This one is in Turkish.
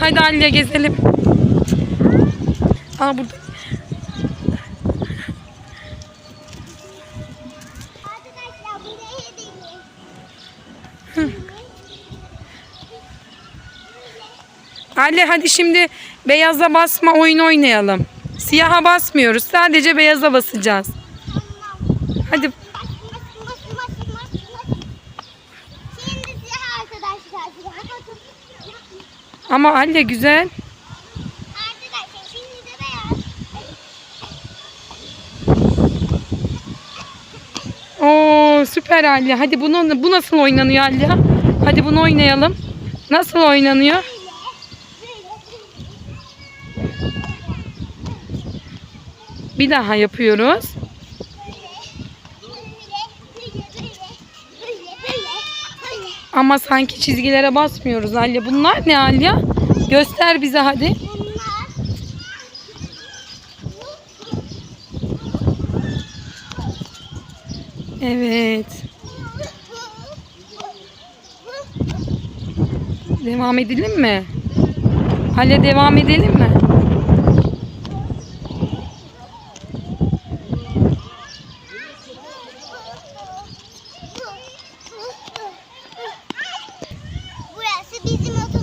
Haydi Aliye gezelim. Aa burada. Ali hadi şimdi beyaza basma oyun oynayalım. Siyaha basmıyoruz. Sadece beyaza basacağız. Hadi. Şimdi siyah arkadaşlar. Ama Ali güzel. Oo süper Ali. Hadi bunu bu nasıl oynanıyor Ali? Hadi bunu oynayalım. Nasıl oynanıyor? Bir daha yapıyoruz. Ama sanki çizgilere basmıyoruz Ali. Bunlar ne Ali? Göster bize hadi. Evet. Devam edelim mi? Ali devam edelim mi? bizim okul